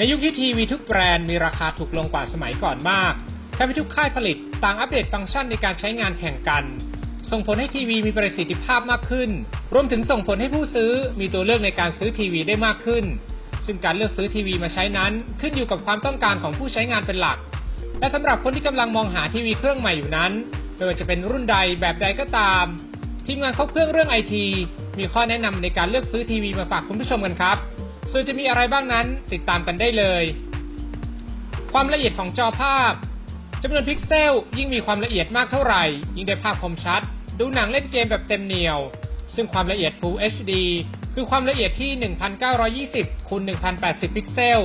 ในยุคที่ทีวีทุกแบรนด์มีราคาถูกลงกว่าสมัยก่อนมากทำให้ทุกค่ายผลิตต่างอัปเดตฟังก์ชันในการใช้งานแข่งกัน ส่งผลให้ทีวีมีประสิทธิภาพมากขึ้น รวมถึงส่งผลให้ผู้ซื้อมีตัวเลือกในการซื้อทีวีได้มากขึ้น ซึ่งการเลือกซื้อทีวีมาใช้นั้น ขึ้นอยู่กับความต้องการของผู้ใช้งานเป็นหลัก และสำหรับคนที่กำลังมองหาทีวีเครื่องใหม่อยู่นั้นไม่ว่าจะเป็นรุ่นใดแบบใดก็ตาม ทีมงานครบเครื่องเรื่องไอทีมีข้อแนะนำในการเลือกซื้อทีวีมาฝากคุณผู้ชมกันครับ ส่วนจะมีอะไรบ้างนั้นติดตามกันได้เลย ความละเอียดของจอภาพจำนวนพิกเซลยิ่งมีความละเอียดมากเท่าไหร่ ยิ่งได้ภาพคมชัด ดูหนังเล่นเกมแบบเต็มเหนียว ซึ่งความละเอียด Full HD คือความละเอียดที่ 1920คูณ1080 พิกเซล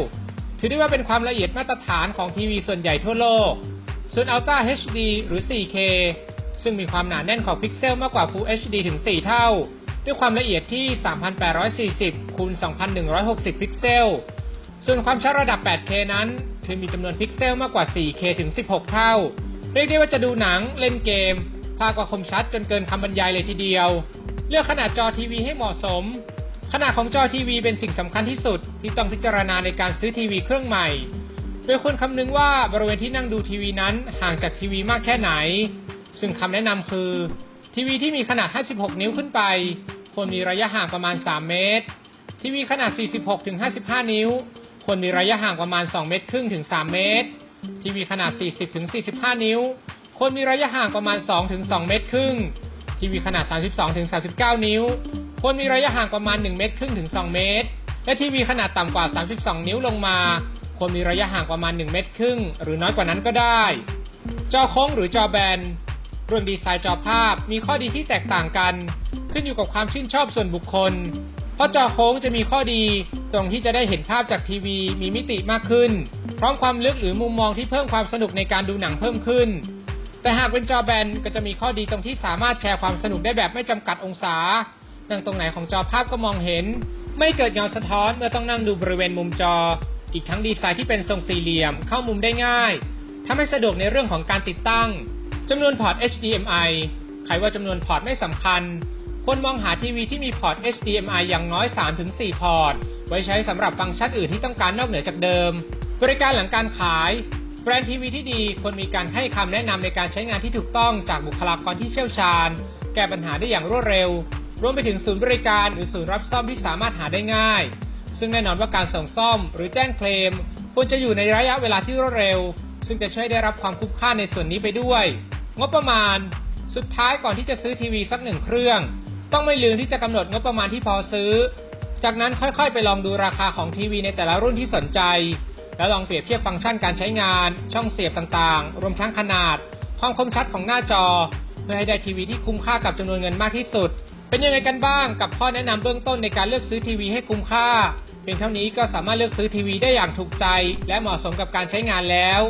ถือได้ว่าเป็นความละเอียดมาตรฐานของทีวีส่วนใหญ่ทั่วโลก ส่วน Ultra HD หรือ 4K ซึ่งมีความหนาแน่นของพิกเซลมากกว่า Full HD ถึง 4 เท่า ด้วยความละเอียดที่ 3840 คูณ 2160 พิกเซล ส่วนความชัดระดับ 8K นั้น คือมีจำนวนพิกเซลมากกว่า 4K ถึง 16 เท่า เรียกได้ว่าจะดูหนังเล่นเกม ภาพก็คมชัดจนเกินคำบรรยายเลยทีเดียว เลือกขนาดจอทีวีให้เหมาะสม ขนาดของจอทีวีเป็นสิ่งสำคัญที่สุด ที่ต้องพิจารณาในการซื้อทีวีเครื่องใหม่ โดยควรคำนึงว่าบริเวณที่นั่งดูทีวีนั้นห่างจากทีวีมากแค่ไหน ซึ่งคำแนะนำคือทีวีที่มีขนาด 56 นิ้วขึ้นไป ควรมีระยะห่างประมาณ 3 เมตร ทีวีขนาด 46-55 นิ้ว ควรมีระยะห่างประมาณ 2 เมตรครึ่งถึง 3 เมตร ทีวีขนาด 40-45 นิ้ว ควรมีระยะห่างประมาณ 2-2 เมตรครึ่ง ทีวีขนาด 32-39 นิ้ว ควรมีระยะห่างประมาณ 1 เมตรครึ่งถึง 2 เมตร และทีวีขนาดต่ำกว่า 32 นิ้วลงมา ควรมีระยะห่างประมาณ 1 เมตรครึ่ง หรือน้อยกว่านั้นก็ได้ จอโค้งหรือจอแบน เรื่องดีไซน์จอภาพมีข้อดีที่แตกต่างกัน ขึ้นอยู่กับความชื่นชอบส่วนบุคคล เพราะจอโค้งจะมีข้อดี ตรงที่จะได้เห็นภาพจากทีวีมีมิติมากขึ้น พร้อมความลึกหรือมุมมองที่เพิ่มความสนุกในการดูหนังเพิ่มขึ้น แต่หากเป็นจอแบนก็จะมีข้อดีตรงที่สามารถแชร์ความสนุกได้แบบไม่จำกัดองศา นั่งตรงไหนของจอภาพก็มองเห็น ไม่เกิดเงาสะท้อนเมื่อต้องนั่งดูบริเวณมุมจอ อีกทั้งดีไซน์ที่เป็นทรงสี่เหลี่ยม เข้ามุมได้ง่ายทำให้สะดวกในเรื่องของการติดตั้ง จำนวนพอร์ต HDMI ใครว่าจำนวนพอร์ตไม่สำคัญ ควรมองหาทีวีที่มีพอร์ต HDMI อย่างน้อย 3-4 พอร์ต ไว้ใช้สำหรับฟังก์ชันอื่นที่ต้องการนอกเหนือจากเดิม บริการหลังการขาย แบรนด์ทีวีที่ดีควรมีการให้คำแนะนำในการใช้งานที่ถูกต้องจากบุคลากรที่เชี่ยวชาญ แก้ปัญหาได้อย่างรวดเร็ว รวมไปถึงศูนย์บริการหรือศูนย์รับซ่อมที่สามารถหาได้ง่าย ซึ่งแน่นอนว่าการส่งซ่อม หรือแจ้งเคลมควรจะอยู่ในระยะเวลาที่รวดเร็ว ซึ่งจะช่วยได้รับความคุ้มค่าในส่วนนี้ไปด้วย งบประมาณ สุดท้ายก่อนที่จะซื้อทีวีสักหนึ่งเครื่อง ต้องไม่ลืมที่จะกำหนดงบประมาณที่พอซื้อ จากนั้นค่อยๆ ไปลองดูราคาของทีวีในแต่ละรุ่นที่สนใจ แล้วลองเปรียบเทียบฟังก์ชันการใช้งาน ช่องเสียบต่างๆ รวมทั้งขนาด ความคมชัดของหน้าจอ เพื่อให้ได้ทีวีที่คุ้มค่ากับจำนวนเงินมากที่สุด เป็นยังไงกันบ้างกับข้อแนะนำเบื้องต้นในการเลือกซื้อทีวีให้คุ้มค่าเพียงเท่านี้ก็สามารถเลือกซื้อทีวีได้อย่างถูกใจ และเหมาะสมกับการใช้งานแล้ว